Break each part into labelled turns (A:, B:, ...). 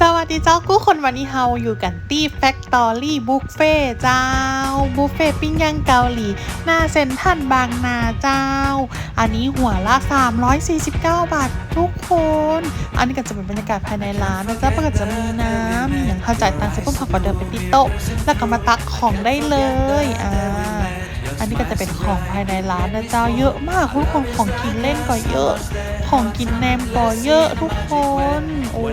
A: สวัสดีเจ้ากู้คนวันนี้เฮาอยู่กันที่แฟคตอรี่บุฟเฟ่เจ้า บุฟเฟ่ปิ้งย่างเกาหลี หน้าเซ็นทรัลบางนาเจ้า อันนี้หัวละ 349 บาททุกคน อันนี้ก็จะเป็นบรรยากาศภายในร้านนะจ๊ะก็จะมีน้ำมีอย่างเข้าจ่ายตังค์เสร็จปุ๊บเขาก็เดินไปที่โต๊ะ แล้วก็มาตักของได้เลยอ่าอันนี้ก็จะเป็นของภายในร้านนะเจ้าเยอะมากทุกคนของกินเล่นก็เยอะ ของกินแนมก็เยอะทุกคน โอ้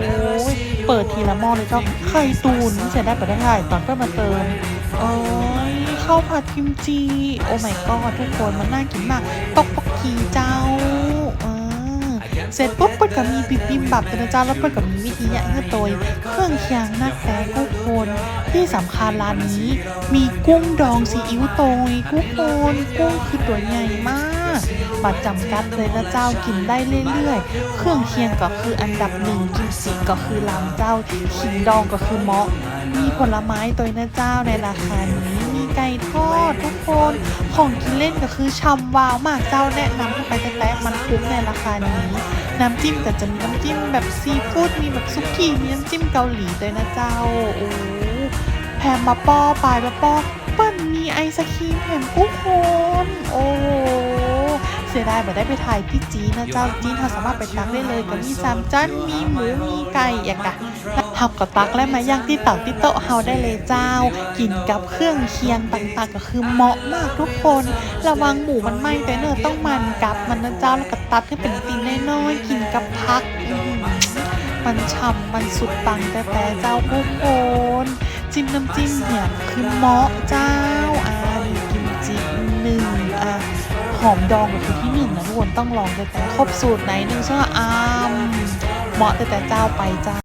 A: ย เปิดทีละหม้อเลยเจ้าไข่ตูนนี่เสียได้ไปได้ถ่ายตอนเพื่อนมาเติมโอ้ยข้าวผัดกิมจีโอ้ my god ทุกคนมันน่ากินมากตอกปอกกีเจ้าเสร็จปุ๊บเปิดกับมีบิบบิมบับนะเจ้าแล้วเปิดกับมีวิธียเงื่อตัวเครื่องเคียงนักแต่ทุกคนที่สำคัญร้านนี้ มีกุ้งดองซีอิ๊วโตยทุกคนกุ้งคือตัวใหญ่มาก บัตรจำกัดเลยนะเจ้ากินได้เรื่อยๆ เครื่องเคียงก็คืออันดับหนึ่งกิมจิก็คือลำเจ้าขิงดองก็คือเมาะมีผลไม้ตัวนะเจ้าในราคานี้มีไก่ทอดทุกคนของกินเล่นก็คือชำวาวมากเจ้าแนะนำให้ไปแต๊ะๆมันคุ้มในราคานี้ น้ำจิ้มก็จะมีน้ำจิ้มแบบซีฟู้ดมีแบบซุกี้มีน้ำจิ้มเกาหลีด้วยนะเจ้าโอ้แพมมาป้อปลายมาป้อเปิ้ลมีไอศครีมแถมทุกคนโอ้ เสียดายไม่ได้ไปถ่ายที่จีนนะเจ้าจีนเราสามารถไปตักได้เลยก็มีสามจันมีหมูมีไก่อย่างกะทับกับตักและมาย่างที่เต่าที่โต๊ะเฮาได้เลยเจ้า กินกับเครื่องเคียงต่างๆ ก็คือเหมาะมากทุกคน ระวังหมูมันไหม้แต่เนอต้องมันกับมันนะเจ้าแล้วก็ตัดให้เป็นตีนน้อยๆกินกับพัก มันฉ่ำมันสุดปังแต่แต่เจ้าทุกคนจิ้มน้ำจิ้มเนี่ยคือเหมาะเจ้า หอมดองก็คือที่หนึ่งนะทุกคนต้องลองแต่แต่ครบสูตรไหนหนึ่งเชื่ออามเหมาะแต่แต่เจ้าไปจ้า